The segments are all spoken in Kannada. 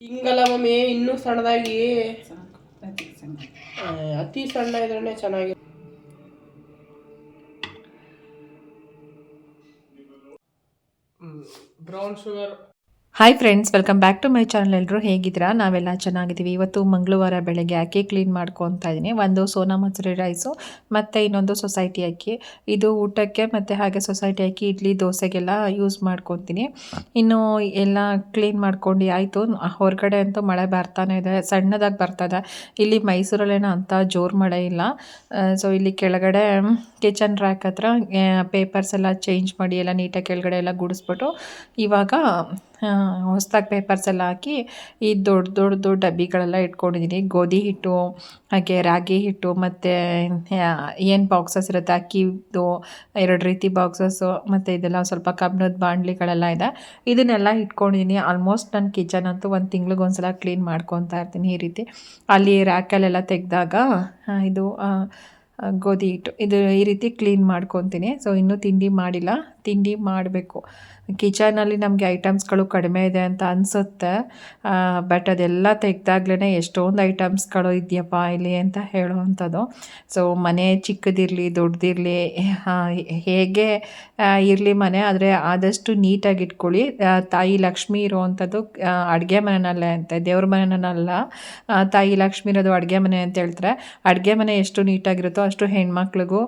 ಹಿಂಗಲ್ಲ ಮಮ್ಮಿ ಇನ್ನೂ ಸಣ್ಣದಾಗಿ ಅತಿ ಸಣ್ಣ ಇದ್ರೆ ಚೆನ್ನಾಗಿ brown sugar hi friends welcome back to my channel ಎಲ್ಲರೂ ಹೇಗಿದ್ದೀರಾ? ನಾವೆಲ್ಲ ಚೆನ್ನಾಗಿದ್ದೀವಿ. ಇವತ್ತು ಮಂಗಳವಾರ ಬೆಳಗ್ಗೆ ಅಕ್ಕಿ ಕ್ಲೀನ್ ಮಾಡ್ಕೊತಾ ಇದ್ದೀನಿ. ಒಂದು ಸೋನಾ ಮಸೂರಿ ರೈಸು ಮತ್ತು ಇನ್ನೊಂದು ಸೊಸೈಟಿ ಅಕ್ಕಿ. ಇದು ಊಟಕ್ಕೆ ಮತ್ತು ಹಾಗೆ ಸೊಸೈಟಿ ಅಕ್ಕಿ, ಇಡ್ಲಿ, ದೋಸೆಗೆಲ್ಲ ಯೂಸ್ ಮಾಡ್ಕೊತೀನಿ. ಇನ್ನು ಎಲ್ಲ ಕ್ಲೀನ್ ಮಾಡ್ಕೊಂಡು ಆಯಿತು. ಹೊರಗಡೆ ಅಂತೂ ಮಳೆ ಬರ್ತಾನೆ ಇದೆ. ಸಣ್ಣದಾಗಿ ಬರ್ತದೆ. ಇಲ್ಲಿ ಮೈಸೂರಲ್ಲೇನೋ ಅಂಥ ಜೋರು ಮಳೆ ಇಲ್ಲ. ಸೊ ಇಲ್ಲಿ ಕೆಳಗಡೆ ಕಿಚನ್ ರ್ಯಾಕ್ ಹತ್ರ ಪೇಪರ್ಸ್ ಎಲ್ಲ ಚೇಂಜ್ ಮಾಡಿ ಎಲ್ಲ ನೀಟಾಗಿ ಕೆಳಗಡೆ ಎಲ್ಲ ಗುಡಿಸ್ಬಿಟ್ಟು ಇವಾಗ ಹೊಸ್ದಾಗಿ ಪೇಪರ್ಸ್ ಎಲ್ಲ ಹಾಕಿ ಈ ದೊಡ್ಡ ದೊಡ್ಡ ಡಬ್ಬಿಗಳೆಲ್ಲ ಇಟ್ಕೊಂಡಿದ್ದೀನಿ ಗೋಧಿ ಹಿಟ್ಟು, ಹಾಗೆ ರಾಗಿ ಹಿಟ್ಟು ಮತ್ತು ಏನು ಬಾಕ್ಸಸ್ ಇರುತ್ತೆ? ಅಕ್ಕಿದು, ಎರಡು ರೀತಿ ಬಾಕ್ಸಸ್ಸು ಮತ್ತು ಇದೆಲ್ಲ ಸ್ವಲ್ಪ ಕಬ್ಬಿಣದ ಬಾಂಡ್ಲಿಗಳೆಲ್ಲ ಇದೆ. ಇದನ್ನೆಲ್ಲ ಇಟ್ಕೊಂಡಿದ್ದೀನಿ ಆಲ್ಮೋಸ್ಟ್ ನನ್ನ ಕಿಚನ್ ಅಂತೂ ಒಂದು ತಿಂಗ್ಳಿಗೆ ಒಂದು ಸಲ ಕ್ಲೀನ್ ಮಾಡ್ಕೊತಾ ಇರ್ತೀನಿ ಈ ರೀತಿ. ಅಲ್ಲಿ ರ್ಯಾಕಲ್ಲೆಲ್ಲ ತೆಗೆದಾಗ ಇದು ಗೋಧಿ ಹಿಟ್ಟು. ಇದು ಈ ರೀತಿ ಕ್ಲೀನ್ ಮಾಡ್ಕೊತೀನಿ. ಸೊ ಇನ್ನೂ ತಿಂಡಿ ಮಾಡಿಲ್ಲ. ತಿಂಡಿ ಮಾಡಬೇಕು. ಕಿಚನಲ್ಲಿ ನಮಗೆ ಐಟಮ್ಸ್ಗಳು ಕಡಿಮೆ ಇದೆ ಅಂತ ಅನಿಸುತ್ತೆ. ಬಟ್ ಅದೆಲ್ಲ ತೆಗೆದಾಗ್ಲೇ ಎಷ್ಟೊಂದು ಐಟಮ್ಸ್ಗಳು ಇದೆಯಪ್ಪ ಇಲ್ಲಿ ಅಂತ ಹೇಳುವಂಥದ್ದು. ಸೊ ಮನೆ ಚಿಕ್ಕದಿರಲಿ ದೊಡ್ಡದಿರಲಿ ಹೇಗೆ ಇರಲಿ ಮನೆ, ಆದರೆ ಆದಷ್ಟು ನೀಟಾಗಿ ಇಟ್ಕೊಳ್ಳಿ. ತಾಯಿ ಲಕ್ಷ್ಮಿ ಇರುವಂಥದ್ದು ಅಡುಗೆ ಮನೆಯಲ್ಲೇ ಅಂತೆ, ದೇವ್ರ ಮನೆಯಲ್ಲ ತಾಯಿ ಲಕ್ಷ್ಮಿ ಇರೋದು ಅಡುಗೆ ಮನೆ ಅಂತ ಹೇಳ್ತಾರೆ. ಅಡುಗೆ ಮನೆ ಎಷ್ಟು ನೀಟಾಗಿರುತ್ತೋ ಅಷ್ಟು ಹೆಣ್ಮಕ್ಳಿಗೂ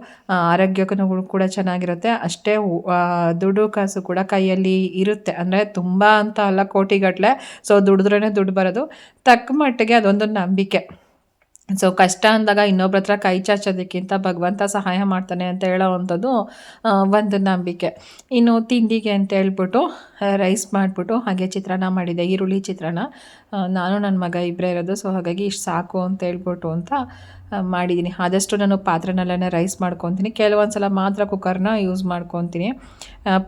ಆರೋಗ್ಯಕ್ಕೂ ಕೂಡ ಚೆನ್ನಾಗಿರುತ್ತೆ. ಅಷ್ಟೇ ದುಡ್ಡು ಕಾಸು ಕೂಡ ಕೈಯಲ್ಲಿ ಇರುತ್ತೆ. ಅಂದರೆ ತುಂಬ ಅಂತ ಅಲ್ಲ ಕೋಟಿಗಟ್ಟಲೆ ಸೊ ದುಡಿದ್ರೇ ದುಡ್ಡು ಬರೋದು. ತಕ್ಕ ಮಟ್ಟಿಗೆ ಅದೊಂದು ನಂಬಿಕೆ. ಸೊ ಕಷ್ಟ ಅಂದಾಗ ಇನ್ನೊಬ್ರ ಹತ್ರ ಕೈ ಚಾಚೋದಕ್ಕಿಂತ ಭಗವಂತ ಸಹಾಯ ಮಾಡ್ತಾನೆ ಅಂತ ಹೇಳೋ ಅಂಥದ್ದು ಒಂದು ನಂಬಿಕೆ. ಇನ್ನು ತಿಂಡಿಗೆ ಅಂತ ಹೇಳ್ಬಿಟ್ಟು ರೈಸ್ ಮಾಡಿಬಿಟ್ಟು, ಹಾಗೆ ಚಿತ್ರಾನ್ನ ಮಾಡಿದೆ, ಈರುಳ್ಳಿ ಚಿತ್ರಾನ್ನ. ನಾನು ನನ್ನ ಮಗ ಇಬ್ಬರೇ ಇರೋದು ಸೊ ಹಾಗಾಗಿ ಇಷ್ಟು ಸಾಕು ಅಂತ ಹೇಳ್ಬಿಟ್ಟು ಅಂತ ಮಾಡಿದ್ದೀನಿ. ಆದಷ್ಟು ನಾನು ಪಾತ್ರೆನಲ್ಲೇ ರೈಸ್ ಮಾಡ್ಕೊತೀನಿ. ಕೆಲವೊಂದು ಸಲ ಮಾತ್ರ ಕುಕ್ಕರ್ನ ಯೂಸ್ ಮಾಡ್ಕೊತೀನಿ.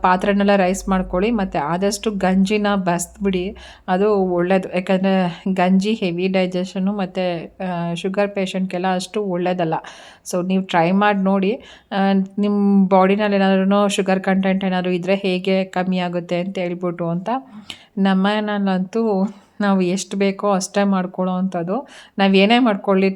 ಪಾತ್ರೆನೆಲ್ಲ ರೈಸ್ ಮಾಡ್ಕೊಳ್ಳಿ, ಮತ್ತು ಆದಷ್ಟು ಗಂಜಿನ ಬಸ್ಬಿಡಿ ಅದು ಒಳ್ಳೆಯದು ಯಾಕಂದರೆ ಗಂಜಿ ಹೆವಿ ಡೈಜೆಷನು ಮತ್ತು ಶುಗರ್ ಪೇಷಂಟ್ಗೆಲ್ಲ ಅಷ್ಟು ಒಳ್ಳೆಯದಲ್ಲ ಸೊ ನೀವು ಟ್ರೈ ಮಾಡಿ ನೋಡಿ. ನಿಮ್ಮ ಬಾಡಿನಲ್ಲಿ ಏನಾದ್ರೂ ಶುಗರ್ ಕಂಟೆಂಟ್ ಏನಾದರೂ ಇದ್ದರೆ ಹೇಗೆ ಕಮ್ಮಿ ಆಗುತ್ತೆ ಅಂತ ಹೇಳ್ಬಿಟ್ಟು ಅಂತ. ನಮ್ಮನಲ್ಲಂತೂ ನಾವು ಎಷ್ಟು ಬೇಕೋ ಅಷ್ಟೇ ಮಾಡ್ಕೊಳ್ಳೋ ಅಂಥದ್ದು. ನಾವು ಏನೇ ಮಾಡ್ಕೊಳ್ಳಿ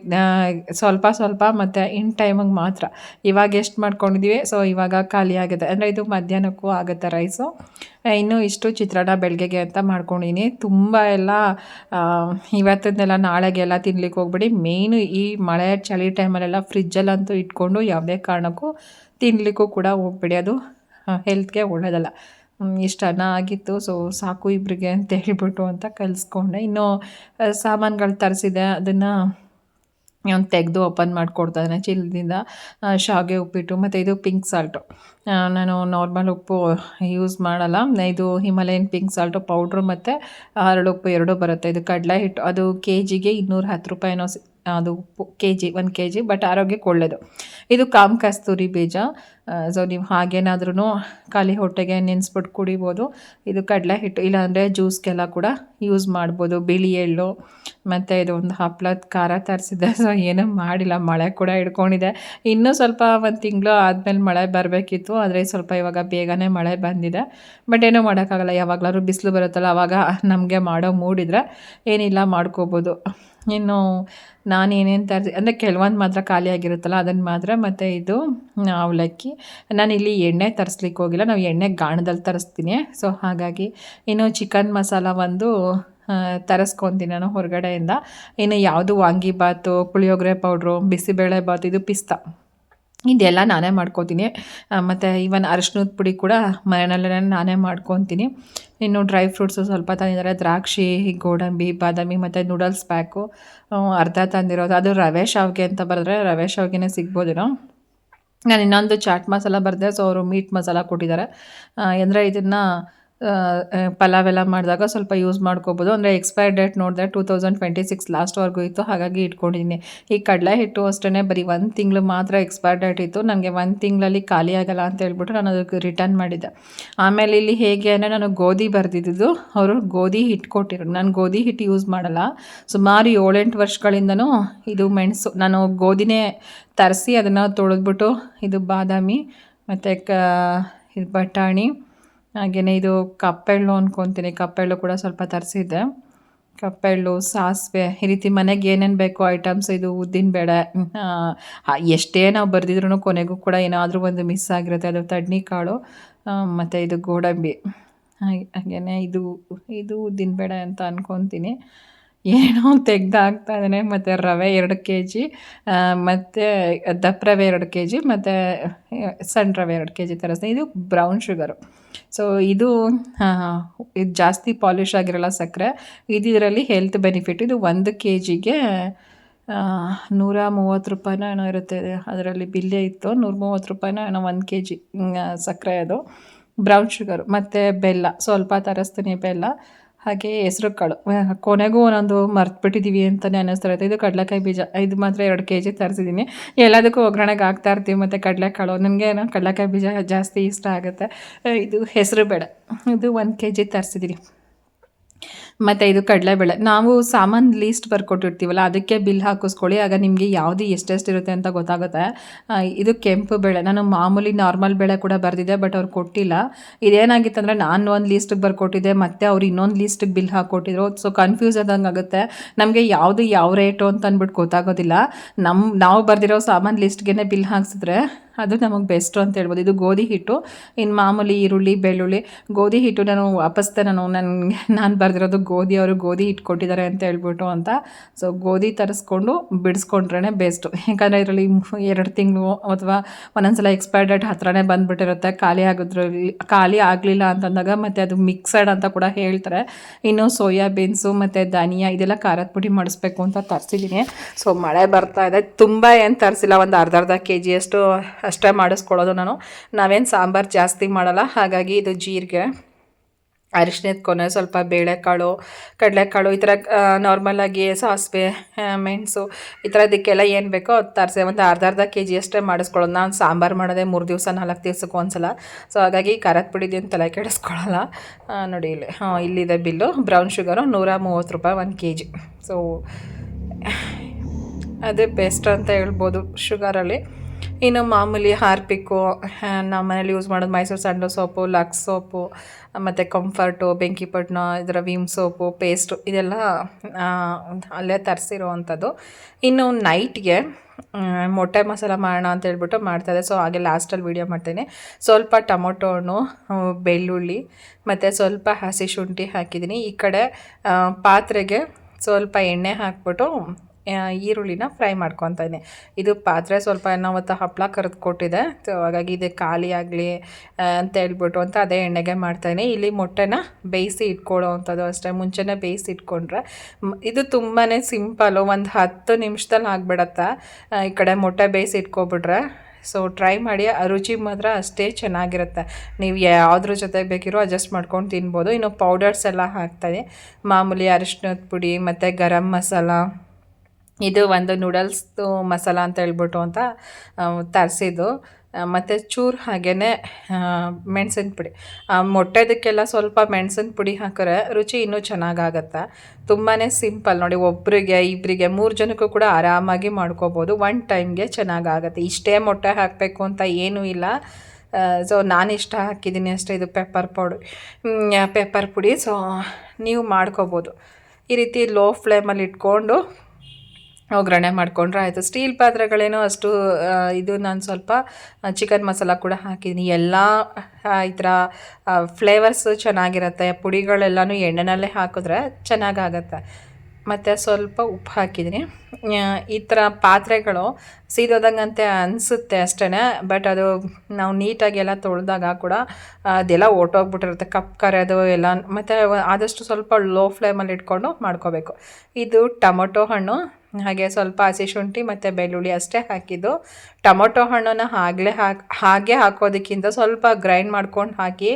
ಸ್ವಲ್ಪ ಸ್ವಲ್ಪ ಮತ್ತು ಇನ್ ಟೈಮಿಗೆ ಮಾತ್ರ. ಇವಾಗ ಎಷ್ಟು ಮಾಡ್ಕೊಂಡಿದ್ದೀವಿ ಸೊ ಇವಾಗ ಖಾಲಿ ಆಗಿದೆ. ಅಂದರೆ ಇದು ಮಧ್ಯಾಹ್ನಕ್ಕೂ ಆಗುತ್ತೆ ರೈಸು ಇನ್ನೂ ಇಷ್ಟು ಚಿತ್ರಾನ್ನ ಬೆಳಗ್ಗೆಗೆ ಅಂತ ಮಾಡ್ಕೊಂಡಿನಿ. ತುಂಬ ಎಲ್ಲ ಇವತ್ತನ್ನೆಲ್ಲ ನಾಳೆಗೆಲ್ಲ ತಿನ್ಲಿಕ್ಕೆ ಹೋಗ್ಬೇಡಿ. ಮೇಯ್ನು ಈ ಮಳೆ ಚಳಿ ಟೈಮಲ್ಲೆಲ್ಲ ಫ್ರಿಜ್ಜಲ್ಲಂತೂ ಇಟ್ಕೊಂಡು ಯಾವುದೇ ಕಾರಣಕ್ಕೂ ತಿನ್ನಲಿಕ್ಕೂ ಕೂಡ ಹೋಗ್ಬೇಡಿ. ಅದು ಹೆಲ್ತ್ಗೆ ಒಳ್ಳೆಯದಲ್ಲ ಇಷ್ಟು ಅನ್ನ ಆಗಿತ್ತು ಸೊ ಸಾಕು ಇಬ್ಬರಿಗೆ ಅಂತ ಹೇಳ್ಬಿಟ್ಟು ಅಂತ ಕಲಿಸ್ಕೊಂಡೆ. ಇನ್ನೂ ಸಾಮಾನುಗಳು ತರಿಸಿದೆ, ಅದನ್ನು ತೆಗೆದು ಓಪನ್ ಮಾಡಿಕೊಡ್ತಾ ಇದ್ದಾನೆ ಚೀಲದಿಂದ. ಶಾವಿಗೆ ಉಪ್ಪಿಟ್ಟು, ಮತ್ತು ಇದು ಪಿಂಕ್ ಸಾಲ್ಟು. ನಾನು ನಾರ್ಮಲ್ ಉಪ್ಪು ಯೂಸ್ ಮಾಡಲ್ಲ. ಇದು ಹಿಮಾಲಯನ್ ಪಿಂಕ್ ಸಾಲ್ಟು ಪೌಡ್ರು ಮತ್ತು ಹರಳು ಉಪ್ಪು ಎರಡೂ ಬರುತ್ತೆ. ಇದು ಕಡಲೆ ಹಿಟ್ಟು, ಅದು ಕೆ ಜಿಗೆ ಇನ್ನೂರ ಹತ್ತು ರೂಪಾಯಿನೋ ಅದು ಉಪ್ಪು ಕೆ ಜಿ ಒಂದು ಕೆ ಜಿ ಬಟ್ ಆರೋಗ್ಯಕ್ಕೆ ಒಳ್ಳೆಯದು ಇದು ಕಾಮ್ ಕಸ್ತೂರಿ ಬೀಜ. ಸೊ ನೀವು ಹಾಗೇನಾದ್ರೂ ಖಾಲಿ ಹೊಟ್ಟೆಗೆ ನೆನೆಸ್ಬಿಟ್ಟು ಕುಡಿಬೋದು. ಇದು ಕಡಲೆ ಹಿಟ್ಟು, ಇಲ್ಲಾಂದರೆ ಜ್ಯೂಸ್ಗೆಲ್ಲ ಕೂಡ ಯೂಸ್ ಮಾಡ್ಬೋದು. ಬಿಳಿ ಎಳ್ಳು, ಮತ್ತು ಇದು ಒಂದು ಹಪ್ಳದ ಖಾರ ತರಿಸಿದ್ದೆ. ಸೊ ಏನೂ ಮಾಡಿಲ್ಲ, ಮಳೆ ಕೂಡ ಹಿಡ್ಕೊಂಡಿದೆ. ಇನ್ನೂ ಸ್ವಲ್ಪ ಒಂದು ತಿಂಗಳು ಆದಮೇಲೆ ಮಳೆ ಬರಬೇಕಿತ್ತು. ಆದರೆ ಸ್ವಲ್ಪ ಇವಾಗ ಬೇಗನೆ ಮಳೆ ಬಂದಿದೆ. ಬಟ್ ಏನೂ ಮಾಡೋಕ್ಕಾಗಲ್ಲ. ಯಾವಾಗಲಾದ್ರೂ ಬಿಸಿಲು ಬರುತ್ತಲ್ಲ ಆವಾಗ ನಮಗೆ ಮಾಡೋ ಮೂಡಿದ್ರೆ ಏನಿಲ್ಲ, ಮಾಡ್ಕೋಬೋದು. ಇನ್ನು ನಾನು ಏನೇನು ತರಿಸಿ, ಅಂದರೆ ಕೆಲವೊಂದು ಮಾತ್ರ ಖಾಲಿಯಾಗಿರುತ್ತಲ್ಲ ಅದನ್ನು ಮಾತ್ರ ಮತ್ತು ಇದು ಅವಲಕ್ಕಿ ನಾನು ಇಲ್ಲಿ ಎಣ್ಣೆ ತರಿಸ್ಲಿಕ್ಕೆ ಹೋಗಿಲ್ಲ. ನಾವು ಎಣ್ಣೆ ಗಾಣದಲ್ಲಿ ತರಿಸ್ತೀನಿ. ಸೊ ಹಾಗಾಗಿ ಇನ್ನು ಚಿಕನ್ ಮಸಾಲ ಒಂದು ತರಿಸ್ಕೊತೀನಿ ನಾನು ಹೊರಗಡೆಯಿಂದ. ಇನ್ನು ಯಾವುದು ವಾಂಗಿಬಾತು ಪುಳಿಯೋಗರೆ ಪೌಡ್ರು, ಬಿಸಿಬೇಳೆ ಬಾತು ಇದು ಪಿಸ್ತಾ. ಇದೆಲ್ಲ ನಾನೇ ಮಾಡ್ಕೋತೀನಿ. ಮತ್ತು ಈವನ್ ಅರಿಶಿನದ ಪುಡಿ ಕೂಡ ಮನೆಯಲ್ಲೇ ನಾನೇ ಮಾಡ್ಕೊತೀನಿ. ಇನ್ನು ಡ್ರೈ ಫ್ರೂಟ್ಸು ಸ್ವಲ್ಪ ತಂದಿದ್ದಾರೆ. ದ್ರಾಕ್ಷಿ, ಗೋಡಂಬಿ, ಬಾದಾಮಿ, ಮತ್ತು ನೂಡಲ್ಸ್ ಪ್ಯಾಕು ಅರ್ಧ ತಂದಿರೋದು. ಅದು ರವೆ ಶಾವಿಗೆ ಅಂತ ಬರೆದ್ರೆ ರವೆ ಶಾವಿಗೆನೇ ಸಿಗ್ಬೋದೇನೋ ನಾನು ಇನ್ನೊಂದು ಚಾಟ್ ಮಸಾಲ ಬರೆದೆ ಸೊ ಅವರು ಮೀಟ್ ಮಸಾಲ ಕೊಟ್ಟಿದ್ದಾರೆ ಅಂದರೆ ಇದನ್ನು ಪಲಾವ್ ಎಲ್ಲ ಮಾಡಿದಾಗ ಸ್ವಲ್ಪ ಯೂಸ್ ಮಾಡ್ಕೋಬೋದು. ಅಂದರೆ ಎಕ್ಸ್ಪೈರ್ ಡೇಟ್ ನೋಡಿದೆ ಟೂ ತೌಸಂಡ್ ಟ್ವೆಂಟಿ ಸಿಕ್ಸ್ ಲಾಸ್ಟ್ವರೆಗೂ ಇತ್ತು, ಹಾಗಾಗಿ ಇಟ್ಕೊಂಡಿದ್ದೀನಿ. ಈ ಕಡಲೆ ಹಿಟ್ಟು ಅಷ್ಟೇ ಬರೀ ಒಂದು ತಿಂಗಳು ಮಾತ್ರ ಎಕ್ಸ್ಪೈರ್ ಡೇಟ್ ಇತ್ತು. ನನಗೆ ಒಂದು ತಿಂಗಳಲ್ಲಿ ಖಾಲಿ ಆಗಲ್ಲ ಅಂತ ಹೇಳ್ಬಿಟ್ಟು ನಾನು ಅದಕ್ಕೆ ರಿಟರ್ನ್ ಮಾಡಿದ್ದೆ. ಆಮೇಲೆ ಇಲ್ಲಿ ಹೇಗೆ ಅಂದರೆ ನಾನು ಗೋಧಿ ಬರೆದಿದ್ದು ಅವರು ಗೋಧಿ ಹಿಟ್ಟು ಕೊಟ್ಟಿರು ನಾನು ಗೋಧಿ ಹಿಟ್ಟು ಯೂಸ್ ಮಾಡಲ್ಲ. ಸುಮಾರು ಏಳೆಂಟು ವರ್ಷಗಳಿಂದನೂ ಇದು ಮೆಣಸು, ನಾನು ಗೋಧಿನೇ ತರಿಸಿ ಅದನ್ನು ತೊಳೆದ್ಬಿಟ್ಟು ಇದು ಬಾದಾಮಿ, ಮತ್ತು ಕ, ಇದು ಬಟಾಣಿ ಹಾಗೆಯೇ ಇದು ಕಪ್ಪೆಳ್ಳು ಅಂದ್ಕೊತೀನಿ ಕಪ್ಪೆಳ್ಳು ಕೂಡ ಸ್ವಲ್ಪ ತರಿಸಿದ್ದೆ. ಕಪ್ಪೆಳ್ಳು, ಸಾಸಿವೆ, ಈ ರೀತಿ ಮನೆಗೆ ಏನೇನು ಬೇಕೋ ಐಟಮ್ಸ್ ಇದು ಉದ್ದಿನ ಬೇಳೆ ಎಷ್ಟೇ ನಾವು ಬರೆದಿದ್ರು ಕೊನೆಗೂ ಕೂಡ ಏನಾದರೂ ಒಂದು ಮಿಸ್ ಆಗಿರುತ್ತೆ. ಅದು ತಡ್ನಿಕಾಳು ಮತ್ತು ಇದು ಗೋಡಂಬಿ. ಹಾಗೆ ಇದು ಇದು ಇದು ಉದ್ದಿನಬೇಳೆ ಅಂತ ಅಂದ್ಕೊತೀನಿ ಏನೋ ತೆಗ್ದು ಇದ್ದಾನೆ. ಮತ್ತು ರವೆ ಎರಡು ಕೆ ಜಿ ಮತ್ತು ದಪ್ಪ ರವೆ ಎರಡು ಕೆ ಜಿ ಮತ್ತು ಸಣ್ಣ ರವೆ ಎರಡು ಕೆ ಜಿ ತರಿಸ್ತೀನಿ ಇದು ಬ್ರೌನ್ ಶುಗರು. ಸೊ ಇದು ಇದು ಜಾಸ್ತಿ ಪಾಲಿಶ್ ಆಗಿರಲ್ಲ ಸಕ್ಕರೆ. ಇದು ಇದರಲ್ಲಿ ಹೆಲ್ತ್ ಬೆನಿಫಿಟ್ ಇದು ಒಂದು ಕೆ ಜಿಗೆ ನೂರ ಮೂವತ್ತು ರೂಪಾಯಿನ ಏನೋ ಇರುತ್ತೆ ಅದರಲ್ಲಿ ಬಿಲ್ಲೆ ಇತ್ತು. ನೂರ ಮೂವತ್ತು ರೂಪಾಯಿನ ಏನೋ ಒಂದು ಕೆ ಜಿ ಸಕ್ಕರೆ ಅದು. ಬ್ರೌನ್ ಶುಗರ್ ಮತ್ತು ಬೆಲ್ಲ. ಸ್ವಲ್ಪ ತರಿಸ್ತೀನಿ ಬೆಲ್ಲ. ಹಾಗೆ ಹೆಸ್ರು ಕಾಳು ಕೊನೆಗೂ ಒಂದೊಂದು ಮರ್ತುಬಿಟ್ಟಿದ್ದೀವಿ ಅಂತಲೇ ಅನ್ನಿಸ್ತಾ ಇರುತ್ತೆ. ಇದು ಕಡಲೆಕಾಯಿ ಬೀಜ. ಇದು ಮಾತ್ರ ಎರಡು ಕೆ ಜಿ ತರಿಸಿದ್ದೀನಿ ಎಲ್ಲದಕ್ಕೂ ಒಗ್ಗರಣೆಗೆ ಹಾಕ್ತಾ ಇರ್ತೀವಿ ಮತ್ತು ಕಡಲೆಕಾಳು. ನನಗೆ ಕಡಲೆಕಾಯಿ ಬೀಜ ಜಾಸ್ತಿ ಇಷ್ಟ ಆಗುತ್ತೆ. ಇದು ಹೆಸರು ಬೇಡ. ಇದು ಒಂದು ಕೆ ಜಿ ತರಿಸಿದ್ದೀನಿ ಮತ್ತು ಇದು ಕಡಲೆಬೇಳೆ ನಾವು ಸಾಮಾನು ಲೀಸ್ಟ್ ಬರ್ಕೊಟ್ಟಿರ್ತೀವಲ್ಲ ಅದಕ್ಕೆ ಬಿಲ್ ಹಾಕಿಸ್ಕೊಳ್ಳಿ. ಆಗ ನಿಮಗೆ ಯಾವುದು ಎಷ್ಟೆಷ್ಟಿರುತ್ತೆ ಅಂತ ಗೊತ್ತಾಗುತ್ತೆ. ಇದು ಕೆಂಪು ಬೇಳೆ. ನಾನು ಮಾಮೂಲಿ ನಾರ್ಮಲ್ ಬೇಳೆ ಕೂಡ ಬರೆದಿದ್ದೆ ಬಟ್ ಅವ್ರು ಕೊಟ್ಟಿಲ್ಲ. ಇದೇನಾಗಿತ್ತಂದರೆ ನಾನು ಒಂದು ಲೀಸ್ಟಿಗೆ ಬರ್ಕೊಟ್ಟಿದ್ದೆ ಮತ್ತು ಅವ್ರು ಇನ್ನೊಂದು ಲೀಸ್ಟಿಗೆ ಬಿಲ್ ಹಾಕ್ಕೊಟ್ಟಿದ್ರು ಸೊ ಕನ್ಫ್ಯೂಸ್ ಆದಂಗೆ ಆಗುತ್ತೆ. ನಮಗೆ ಯಾವುದು ಯಾವ ರೇಟು ಅಂತ ಅಂದ್ಬಿಟ್ಟು ಗೊತ್ತಾಗೋದಿಲ್ಲ. ನಮ್ಮ ನಾವು ಬರೆದಿರೋ ಸಾಮಾನು ಲಿಸ್ಟ್ಗೆ ಬಿಲ್ ಹಾಕ್ಸಿದ್ರೆ ಅದು ನಮಗೆ ಬೆಸ್ಟು ಅಂತ ಹೇಳ್ಬೋದು. ಇದು ಗೋಧಿ ಹಿಟ್ಟು. ಇನ್ನು ಮಾಮೂಲಿ ಈರುಳ್ಳಿ, ಬೆಳ್ಳುಳ್ಳಿ. ಗೋಧಿ ಹಿಟ್ಟು ನಾನು ವಾಪಸ್ತೆ ನಾನು ನನಗೆ, ನಾನು ಬರೆದಿರೋದು ಗೋಧಿ ಅವರು ಗೋಧಿ ಇಟ್ಕೊಟ್ಟಿದ್ದಾರೆ ಅಂತ ಹೇಳ್ಬಿಟ್ಟು ಅಂತ. ಸೊ ಗೋಧಿ ತರಿಸ್ಕೊಂಡು ಬಿಡಿಸ್ಕೊಂಡ್ರೇ ಬೆಸ್ಟು ಯಾಕಂದರೆ ಇದರಲ್ಲಿ ಎರಡು ತಿಂಗಳು ಅಥವಾ ಒಂದೊಂದ್ಸಲ ಎಕ್ಸ್ಪೈರ್ ಡೇಟ್ ಹತ್ರನೇ ಬಂದುಬಿಟ್ಟಿರುತ್ತೆ. ಖಾಲಿ ಆಗೋದ್ರಲ್ಲಿ ಖಾಲಿ ಆಗಲಿಲ್ಲ ಅಂತಂದಾಗ ಮತ್ತು ಅದು ಮಿಕ್ಸಡ್ ಅಂತ ಕೂಡ ಹೇಳ್ತಾರೆ. ಇನ್ನು ಸೋಯಾಬೀನ್ಸು ಮತ್ತು ಧನಿಯಾ ಇದೆಲ್ಲ ಖಾರದ ಪುಡಿ ಮಾಡಿಸ್ಬೇಕು ಅಂತ ತರಿಸಿದ್ದೀನಿ ಸೊ ಮಳೆ ಬರ್ತಾ ಇದೆ. ತುಂಬ ಏನು ತರಿಸಿಲ್ಲ, ಒಂದು ಅರ್ಧ ಅರ್ಧ ಕೆ ಜಿಯಷ್ಟು ಅಷ್ಟೇ ಮಾಡಿಸ್ಕೊಳ್ಳೋದು ನಾನು. ನಾವೇನು ಸಾಂಬಾರು ಜಾಸ್ತಿ ಮಾಡಲ್ಲ. ಹಾಗಾಗಿ ಇದು ಜೀರಿಗೆ. ಅರಿಶಿನದ ಕೊನೆ ಸ್ವಲ್ಪ ಬೇಳೆಕಾಳು, ಕಡಲೆಕಾಳು ಈ ಥರ ನಾರ್ಮಲಾಗಿ ಸಾಸಿವೆ ಮೆಣಸು ಈ ಥರದಕ್ಕೆಲ್ಲ ಏನು ಬೇಕೋ ಅದು ತರಿಸಿ ಒಂದು ಅರ್ಧ ಅರ್ಧ ಕೆ ಜಿ ಅಷ್ಟೇ ಮಾಡಿಸ್ಕೊಳ್ಳೋದು. ನಾನು ಸಾಂಬಾರು ಮಾಡೋದೇ ಮೂರು ದಿವಸ, ನಾಲ್ಕು ದಿವಸಕ್ಕೆ ಒಂದ್ಸಲ. ಸೊ ಹಾಗಾಗಿ ಖಾರದ ಪುಡಿದೇನು ತಲೆ ಕೆಡಿಸ್ಕೊಳ್ಳಲ್ಲ ನೋಡಿ ಇಲ್ಲಿ. ಹಾಂ, ಇಲ್ಲಿದೆ ಬಿಲ್ಲು. ಬ್ರೌನ್ ಶುಗರು ನೂರ ಮೂವತ್ತು ರೂಪಾಯಿ ಒಂದು ಕೆ ಜಿ ಸೊ ಅದೇ ಬೆಸ್ಟ್ ಅಂತ ಹೇಳ್ಬೋದು ಶುಗರಲ್ಲಿ. ಇನ್ನು ಮಾಮೂಲಿ ಹಾರ್ಪಿಕ್ಕು ನಮ್ಮ ಮನೇಲಿ ಯೂಸ್ ಮಾಡೋದು Mysore sandal soap Lux soap ಮತ್ತು ಕಂಫರ್ಟು ಬೆಂಕಿಪಟ್ಟಣ ಇದರ ವಿಮ್ ಸೋಪು ಪೇಸ್ಟು ಇದೆಲ್ಲ ಅಲ್ಲೇ ತರಿಸಿರೋ ಅಂಥದ್ದು ಇನ್ನು ನೈಟ್ಗೆ ಮೊಟ್ಟೆ ಮಸಾಲ ಮಾಡೋಣ ಅಂತ ಹೇಳ್ಬಿಟ್ಟು ಮಾಡ್ತಾಯಿದ್ದೆ ಸೊ ಹಾಗೆ ಲಾಸ್ಟಲ್ಲಿ ವೀಡಿಯೋ ಮಾಡ್ತೇನೆ. ಸ್ವಲ್ಪ ಟೊಮೊಟೊ ಹಣ್ಣು ಬೆಳ್ಳುಳ್ಳಿ, ಮತ್ತು ಸ್ವಲ್ಪ ಹಸಿ ಶುಂಠಿ ಹಾಕಿದ್ದೀನಿ. ಈ ಕಡೆ ಪಾತ್ರೆಗೆ ಸ್ವಲ್ಪ ಎಣ್ಣೆ ಹಾಕ್ಬಿಟ್ಟು ಈರುಳ್ಳಿನ ಫ್ರೈ ಮಾಡ್ಕೊತಾ ಇದ್ದೀನಿ ಇದು ಪಾತ್ರೆ ಸ್ವಲ್ಪ ಅವತ್ತು ಹಪ್ಪಳ ಕರೆದು ಕೊಟ್ಟಿದೆ. ಸೊ ಹಾಗಾಗಿ ಇದು ಖಾಲಿ ಆಗಲಿ ಅಂತ ಹೇಳ್ಬಿಟ್ಟು ಅಂತ ಅದೇ ಎಣ್ಣೆಗೆ ಮಾಡ್ತಾಯಿದ್ದೀನಿ ಇಲ್ಲಿ ಮೊಟ್ಟೆನ ಬೇಯಿಸಿ ಇಟ್ಕೊಳ್ಳೋ ಅಂಥದ್ದು ಅಷ್ಟೇ. ಮುಂಚೆನೇ ಬೇಯಿಸಿ ಇಟ್ಕೊಂಡ್ರೆ ಇದು ತುಂಬಾ ಸಿಂಪಲ್ಲು ಒಂದು ಹತ್ತು ನಿಮಿಷದಲ್ಲಿ ಆಗಿಬಿಡತ್ತೆ. ಈ ಕಡೆ ಮೊಟ್ಟೆ ಬೇಯಿಸಿ ಇಟ್ಕೊಬಿಟ್ರೆ ಸೊ ಟ್ರೈ ಮಾಡಿ, ಆ ರುಚಿ ಮಾತ್ರ ಅಷ್ಟೇ ಚೆನ್ನಾಗಿರುತ್ತೆ. ನೀವು ಯಾವುದ್ರ ಜೊತೆಗೆ ಬೇಕಿರೋ ಅಡ್ಜಸ್ಟ್ ಮಾಡ್ಕೊಂಡು ತಿನ್ಬೋದು. ಇನ್ನು ಪೌಡರ್ಸ್ ಎಲ್ಲ ಹಾಕ್ತಾಯಿದೆ ಮಾಮೂಲಿ ಅರಿಶಿನದ ಪುಡಿ, ಮತ್ತು ಗರಂ ಮಸಾಲ. ಇದು ಒಂದು ನೂಡಲ್ಸ್ದು ಮಸಾಲ ಅಂತ ಹೇಳ್ಬಿಟ್ಟು ಅಂತ ತರಿಸಿದ್ದು. ಮತ್ತು ಚೂರು ಹಾಗೇ ಮೆಣಸಿನ ಪುಡಿ. ಮೊಟ್ಟೆದಕ್ಕೆಲ್ಲ ಸ್ವಲ್ಪ ಮೆಣಸಿನ ಪುಡಿ ಹಾಕಿದ್ರೆ ರುಚಿ ಇನ್ನೂ ಚೆನ್ನಾಗಾಗತ್ತೆ? ತುಂಬಾ ಸಿಂಪಲ್. ನೋಡಿ ಒಬ್ಬರಿಗೆ ಇಬ್ಬರಿಗೆ ಮೂರು ಜನಕ್ಕೂ ಕೂಡ ಆರಾಮಾಗಿ ಮಾಡ್ಕೋಬೋದು. ಒನ್ ಟೈಮ್ಗೆ ಚೆನ್ನಾಗಾಗತ್ತೆ. ಇಷ್ಟೇ ಮೊಟ್ಟೆ ಹಾಕಬೇಕು ಅಂತ ಏನೂ ಇಲ್ಲ. ಸೊ ನಾನು ಇಷ್ಟ ಹಾಕಿದ್ದೀನಿ ಅಷ್ಟೇ. ಇದು ಪೆಪ್ಪರ್ ಪೌಡ್ ಪೆಪ್ಪರ್ ಪುಡಿ. ಸೊ ನೀವು ಮಾಡ್ಕೋಬೋದು. ಈ ರೀತಿ ಲೋ ಫ್ಲೇಮಲ್ಲಿ ಇಟ್ಕೊಂಡು ಒಗ್ಗರಣೆ ಮಾಡಿಕೊಂಡ್ರೆ ಆಯಿತು. ಸ್ಟೀಲ್ ಪಾತ್ರೆಗಳೇನೋ ಅಷ್ಟು ಇದು ನಾನು ಸ್ವಲ್ಪ ಚಿಕನ್ ಮಸಾಲ ಕೂಡ ಹಾಕಿದ್ದೀನಿ ಎಲ್ಲ ಈ ಥರ ಫ್ಲೇವರ್ಸು ಚೆನ್ನಾಗಿರುತ್ತೆ. ಪುಡಿಗಳೆಲ್ಲನೂ ಎಣ್ಣೆನಲ್ಲೇ ಹಾಕಿದ್ರೆ ಚೆನ್ನಾಗಾಗತ್ತೆ. ಮತ್ತು ಸ್ವಲ್ಪ ಉಪ್ಪು ಹಾಕಿದ್ದೀನಿ ಈ ಥರ ಪಾತ್ರೆಗಳು ಸೀದೋದಂಗಂತೆ ಅನಿಸುತ್ತೆ ಅಷ್ಟೇ ಬಟ್ ಅದು ನಾವು ನೀಟಾಗಿ ಎಲ್ಲ ತೊಳೆದಾಗ ಕೂಡ ಅದೆಲ್ಲ ಒಟ್ಟೋಗ್ಬಿಟ್ಟಿರುತ್ತೆ ಕಪ್ ಕರೆಯೋದು ಎಲ್ಲ, ಮತ್ತು ಆದಷ್ಟು ಸ್ವಲ್ಪ ಲೋ ಫ್ಲೇಮಲ್ಲಿ ಇಟ್ಕೊಂಡು ಮಾಡ್ಕೋಬೇಕು. ಇದು ಟೊಮೊಟೊ ಹಣ್ಣು. ಹಾಗೆ ಸ್ವಲ್ಪ ಹಸಿ ಶುಂಠಿ ಮತ್ತು ಬೆಳ್ಳುಳ್ಳಿ ಅಷ್ಟೇ ಹಾಕಿದ್ದು. ಟೊಮೊಟೊ ಹಣ್ಣನ್ನು ಆಗಲೇ ಹಾಕಿ, ಹಾಗೆ ಹಾಕೋದಕ್ಕಿಂತ ಸ್ವಲ್ಪ ಗ್ರೈಂಡ್ ಮಾಡ್ಕೊಂಡು ಹಾಕಿ,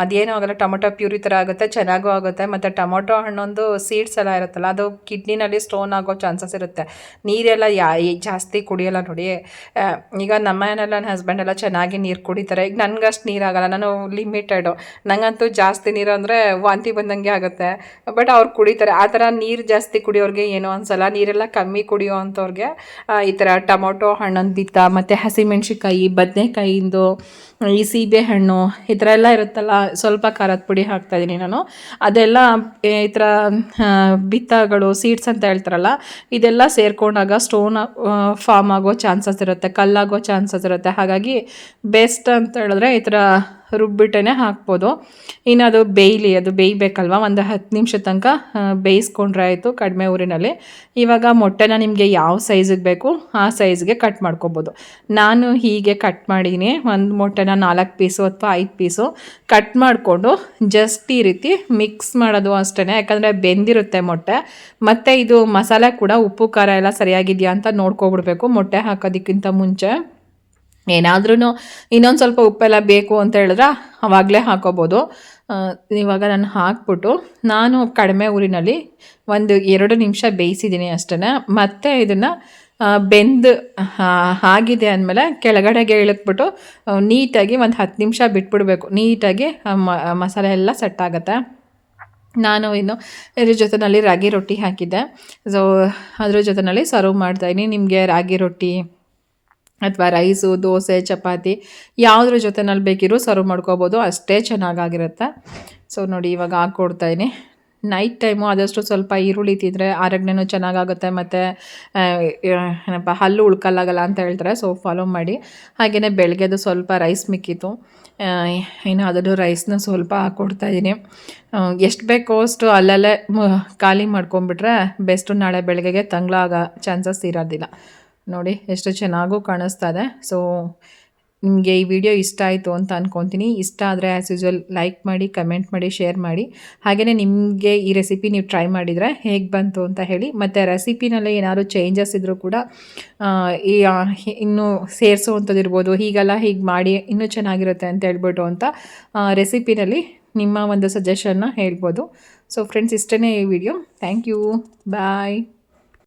ಅದೇನೂ ಆಗಲ್ಲ, ಟೊಮೊಟೊ ಪ್ಯೂರಿ ಥರ ಆಗುತ್ತೆ, ಚೆನ್ನಾಗೂ ಆಗುತ್ತೆ. ಮತ್ತು ಟೊಮೊಟೊ ಹಣ್ಣೊಂದು ಸೀಡ್ಸ್ ಎಲ್ಲ ಇರುತ್ತಲ್ಲ, ಅದು ಕಿಡ್ನಿನಲ್ಲಿ ಸ್ಟೋನ್ ಆಗೋ ಚಾನ್ಸಸ್ ಇರುತ್ತೆ. ನೀರೆಲ್ಲ ಯಾ ಜಾಸ್ತಿ ಕುಡಿಯೋಲ್ಲ ನೋಡಿ. ಈಗ ನಮ್ಮ ಮನೆಯಲ್ಲ ನನ್ನ ಹಸ್ಬೆಂಡ್ ಎಲ್ಲ ಚೆನ್ನಾಗಿ ನೀರು ಕುಡಿತಾರೆ. ಈಗ ನನಗಷ್ಟು ನೀರಾಗಲ್ಲ, ನಾನು ಲಿಮಿಟೆಡು ನನಗಂತೂ ಜಾಸ್ತಿ ನೀರು ಅಂದರೆ ವಾಂತಿ ಬಂದಂಗೆ ಆಗುತ್ತೆ. ಬಟ್ ಅವ್ರು ಕುಡಿತಾರೆ. ಆ ಥರ ನೀರು ಜಾಸ್ತಿ ಕುಡಿಯೋರಿಗೆ ಏನೋ ಅನ್ಸಲ್ಲ. ನೀರೆಲ್ಲ ಕಮ್ಮಿ ಕುಡಿಯೋ ಅಂಥವ್ರಿಗೆ ಈ ಥರ ಟೊಮೊಟೊ ಹಣ್ಣೊಂದು ಬಿತ್ತ, ಮತ್ತು ಹಸಿಮೆಣ್ಸಿಕಾಯಿ ಬದನೆಕಾಯಿಂದು, ಈ ಸೀಬೆ ಹಣ್ಣು, ಈ ಥರ ಎಲ್ಲ ಇರುತ್ತಲ್ಲ, ಸ್ವಲ್ಪ ಖಾರದ ಪುಡಿ ಹಾಕ್ತಾಯಿದ್ದೀನಿ ನಾನು. ಅದೆಲ್ಲ, ಈ ಥರ ಬಿತ್ತಗಳು ಸೀಡ್ಸ್ ಅಂತ ಹೇಳ್ತಾರಲ್ಲ, ಇದೆಲ್ಲ ಸೇರ್ಕೊಂಡಾಗ ಸ್ಟೋನ್ ಫಾರ್ಮ್ ಆಗೋ ಚಾನ್ಸಸ್ ಇರುತ್ತೆ, ಕಲ್ಲಾಗೋ ಚಾನ್ಸಸ್ ಇರುತ್ತೆ. ಹಾಗಾಗಿ ಬೆಸ್ಟ್ ಅಂತ ಹೇಳಿದ್ರೆ ಈ ಥರ ರುಬ್ಬಿಟ್ಟೇ ಹಾಕ್ಬೋದು. ಇನ್ನು ಅದು ಬೇಯಲಿ, ಅದು ಬೇಯಬೇಕಲ್ವ? ಒಂದು ಹತ್ತು ನಿಮಿಷ ತನಕ ಬೇಯಿಸ್ಕೊಂಡ್ರೆ ಆಯಿತು ಕಡಿಮೆ ಊರಿನಲ್ಲಿ. ಇವಾಗ ಮೊಟ್ಟೆನ ನಿಮಗೆ ಯಾವ ಸೈಜಿಗೆ ಬೇಕು, ಆ ಸೈಜ್ಗೆ ಕಟ್ ಮಾಡ್ಕೊಬೋದು. ನಾನು ಹೀಗೆ ಕಟ್ ಮಾಡಿದ್ದೀನಿ ಒಂದು ಮೊಟ್ಟೆನ ನಾಲ್ಕು ಪೀಸು ಅಥವಾ ಐದು ಪೀಸು ಕಟ್ ಮಾಡಿಕೊಂಡು ಜಸ್ಟ್ ಈ ರೀತಿ ಮಿಕ್ಸ್ ಮಾಡೋದು ಅಷ್ಟೇ ಯಾಕಂದರೆ ಬೆಂದಿರುತ್ತೆ ಮೊಟ್ಟೆ. ಮತ್ತು ಇದು ಮಸಾಲೆ ಕೂಡ ಉಪ್ಪು, ಖಾರ ಎಲ್ಲ ಸರಿಯಾಗಿದೆಯಾ ಅಂತ ನೋಡ್ಕೊಬಿಡ್ಬೇಕು ಮೊಟ್ಟೆ ಹಾಕೋದಕ್ಕಿಂತ ಮುಂಚೆ. ಏನಾದ್ರೂ ಇನ್ನೊಂದು ಸ್ವಲ್ಪ ಉಪ್ಪೆಲ್ಲ ಬೇಕು ಅಂತ ಹೇಳಿದ್ರೆ ಆವಾಗಲೇ ಹಾಕೋಬೋದು. ಇವಾಗ ನಾನು ಹಾಕ್ಬಿಟ್ಟು ನಾನು ಕಡಿಮೆ ಊರಿನಲ್ಲಿ ಒಂದು ಎರಡು ನಿಮಿಷ ಬೇಯಿಸಿದ್ದೀನಿ ಅಷ್ಟೇ ಮತ್ತೆ ಇದನ್ನು ಬೆಂದು ಆಗಿದೆ ಅಂದಮೇಲೆ ಕೆಳಗಡೆಗೆ ಇಳಕ್ಬಿಟ್ಟು ನೀಟಾಗಿ ಒಂದು ಹತ್ತು ನಿಮಿಷ ಬಿಟ್ಬಿಡ್ಬೇಕು. ನೀಟಾಗಿ ಮಸಾಲೆ ಎಲ್ಲ ಸೆಟ್ ಆಗುತ್ತೆ. ನಾನು ಇನ್ನು ಇದ್ರ ಜೊತೆಯಲ್ಲಿ ರಾಗಿ ರೊಟ್ಟಿ ಹಾಕಿದ್ದೆ. ಸೊ ಅದ್ರ ಜೊತೆಯಲ್ಲಿ ಸರ್ವ್ ಮಾಡ್ತಾಯಿದ್ದೀನಿ ನಿಮಗೆ ರಾಗಿ ರೊಟ್ಟಿ ಅಥವಾ ರೈಸು, ದೋಸೆ, ಚಪಾತಿ ಯಾವುದ್ರ ಜೊತೆನಲ್ಲಿ ಬೇಕಿರೋ ಸರ್ವ್ ಮಾಡ್ಕೋಬೋದು. ಅಷ್ಟೇ ಚೆನ್ನಾಗಾಗಿರುತ್ತೆ. ಸೊ ನೋಡಿ ಇವಾಗ ಹಾಕ್ಕೊಡ್ತಾಯಿನಿ ನೈಟ್ ಟೈಮು ಆದಷ್ಟು ಸ್ವಲ್ಪ ಈರುಳ್ಳಿ ತಿಂದರೆ ಆರೋಗ್ಯನೂ ಚೆನ್ನಾಗಾಗುತ್ತೆ ಮತ್ತು ಏನಪ್ಪ, ಹಲ್ಲು ಉಳ್ಕಲ್ಲಾಗಲ್ಲ ಅಂತ ಹೇಳ್ತಾರೆ. ಸೊ ಫಾಲೋ ಮಾಡಿ. ಹಾಗೆಯೇ ಬೆಳಗ್ಗೆದು ಸ್ವಲ್ಪ ರೈಸ್ ಮಿಕ್ಕಿತ್ತು. ಇನ್ನು ಅದನ್ನು ರೈಸ್ನ ಸ್ವಲ್ಪ ಹಾಕ್ಕೊಡ್ತಾಯಿದ್ದೀನಿ ಎಷ್ಟು ಬೇಕೋ ಅಷ್ಟು ಅಲ್ಲಲ್ಲೇ ಖಾಲಿ ಮಾಡ್ಕೊಂಬಿಟ್ರೆ ಬೆಸ್ಟು ನಾಳೆ ಬೆಳಗ್ಗೆಗೆ ತಂಗ್ಳಾಗ ಚಾನ್ಸಸ್ ಇರೋದಿಲ್ಲ. ನೋಡಿ, ಎಷ್ಟು ಚೆನ್ನಾಗೂ ಕಾಣಿಸ್ತಾ ಇದೆ. ಸೊ ನಿಮಗೆ ಈ ವಿಡಿಯೋ ಇಷ್ಟ ಆಯಿತು ಅಂತ ಅಂದ್ಕೊತೀನಿ ಇಷ್ಟ ಆದರೆ ಆ್ಯಸ್ ಯೂಸ್ವಲ್ ಲೈಕ್ ಮಾಡಿ ಕಮೆಂಟ್ ಮಾಡಿ ಶೇರ್ ಮಾಡಿ. ಹಾಗೆಯೇ ನಿಮಗೆ ಈ ರೆಸಿಪಿ ನೀವು ಟ್ರೈ ಮಾಡಿದರೆ ಹೇಗೆ ಬಂತು ಅಂತ ಹೇಳಿ. ಮತ್ತು ರೆಸಿಪಿನಲ್ಲಿ ಏನಾದ್ರು ಚೇಂಜಸ್ ಇದ್ದರೂ ಕೂಡ ಈ ಇನ್ನೂ ಸೇರಿಸುವಂಥದ್ದು ಇರ್ಬೋದು, ಹೀಗೆಲ್ಲ ಹೀಗೆ ಮಾಡಿ ಇನ್ನೂ ಚೆನ್ನಾಗಿರುತ್ತೆ ಅಂತ ಹೇಳ್ಬಿಟ್ಟು ಅಂತ ರೆಸಿಪಿನಲ್ಲಿ ನಿಮ್ಮ ಒಂದು ಸಜೆಷನ್ನ ಹೇಳ್ಬೋದು. ಸೊ ಫ್ರೆಂಡ್ಸ್ ಇಷ್ಟೇ ಈ ವಿಡಿಯೋ ಥ್ಯಾಂಕ್ ಯು ಬಾಯ್